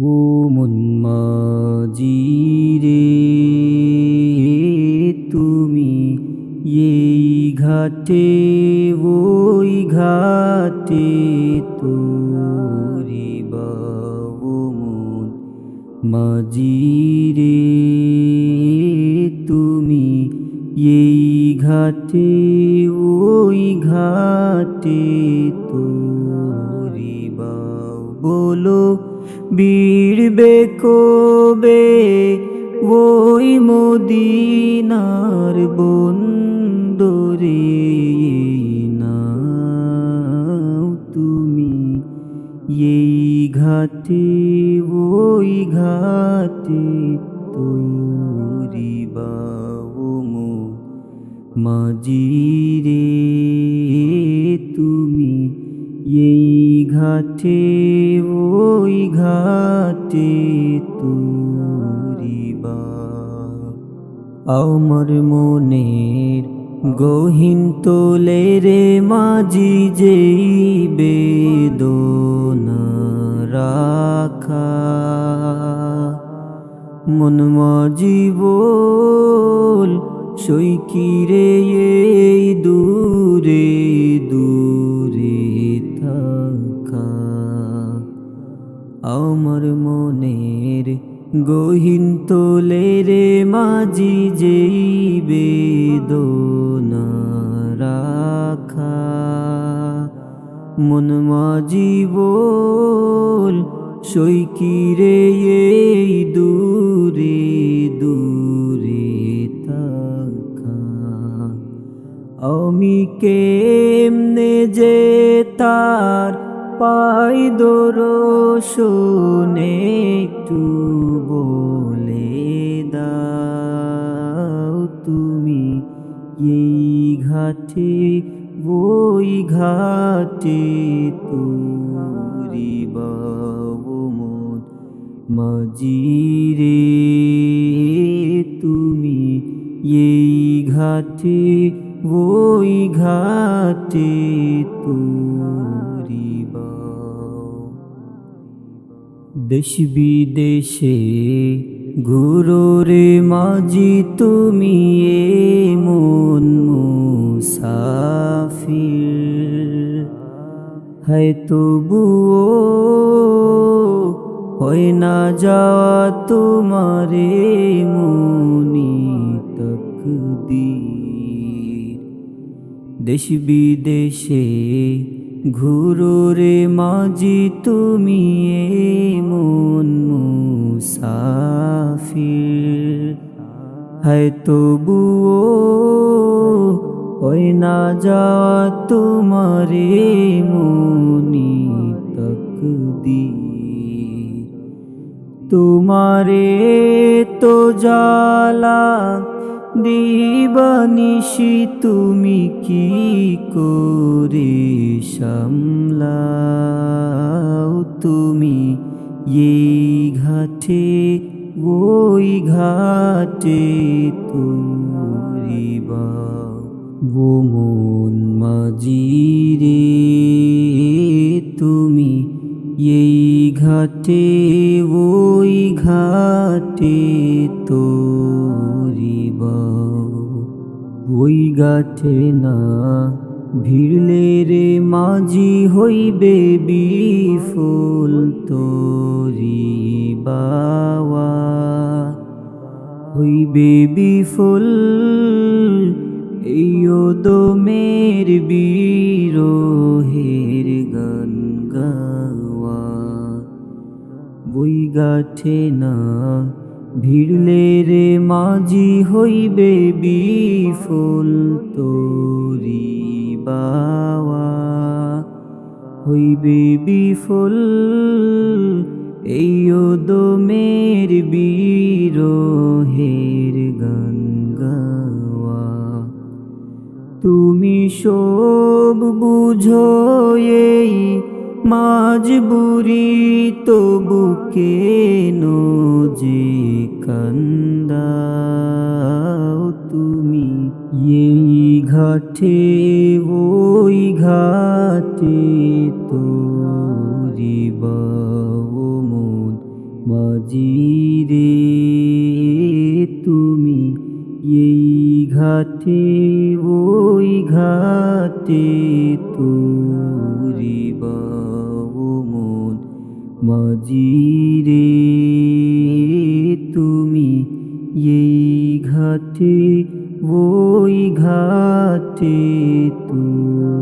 ও মন মাজিরে তুমি এই ঘাটে, ওই ঘাটে তোরি বাবু মন মাজিরে তুমি এই ঘাটে, ওই ঘাটে তোরি বলো বীরবে কবে ওই মদিনার বন্দরে নাও তুমি। এই ঘাটে, ওই ঘাটে তোরি বাবু মো মাজিরে তুমি, এই ঘাটে ওই ঘাটে তুরিবা। আমার মনের গহীন তোলে রে মাঝি যেই বেদনা রাখা। মন মাজিবল সৈকিরে গহীন তোলে রে মাঝি যেই বেদনা রাখা। মন মাজিবল সৈকিরে এই দূরে দূরে থাকা। আমি কেমনে যে তার পাই দোরশনে একটু তুমি এই ঘাটে, ওই ঘাটে তুরি মন মাজিরে। তুমি এই ঘাটে, ওই ঘাটে তুরি দেশ বিদেশে ঘুরো রে মাঝি তুমি এ মন মুসাফির। হয় তবুও হয় না যাওয়া তোমারে মুনি তকদীর। দেশ বিদেশে ঘুরো রে মাঝি তুমি এ মন মুসাফির হয় তবুও ওই না যাওয়া তোমারে মুনি তকদীর। তোমারে তো জালা দিবানিশি তুমি কি করে সামলাও তুমি? এই ঘাটে ওই ঘাটে তুরিবা ও মন মাজিরে তুমি এই ঘাটে, ওই ঘাটে তোরিবা ওই ঘাটে না ভিড়লে রে মাঝি হইবে বিফুল তোরি বাওয়া হইবে বিফুল এই দমের বিরোহের গান গাওয়া। বই গাঠে না, ভিড়লে রে মাঝি হইবে বিফুল তোরি বাওয়া। হইবে বিফুল এই দমের বিরোহের গান গাওয়া। তুমি সব বুঝো এই মাঝ বুড়ি তবু কেন যে কান্দাও তুমি? এই ঘাটে, ওই ঘাটে তোরি বাবু মন মাজিরে তুমি এই ঘাটে, ওই ঘাটে তুরিবাও মন। মাজিরে, তুমি এই ঘাটে, ওই ঘাটে তুই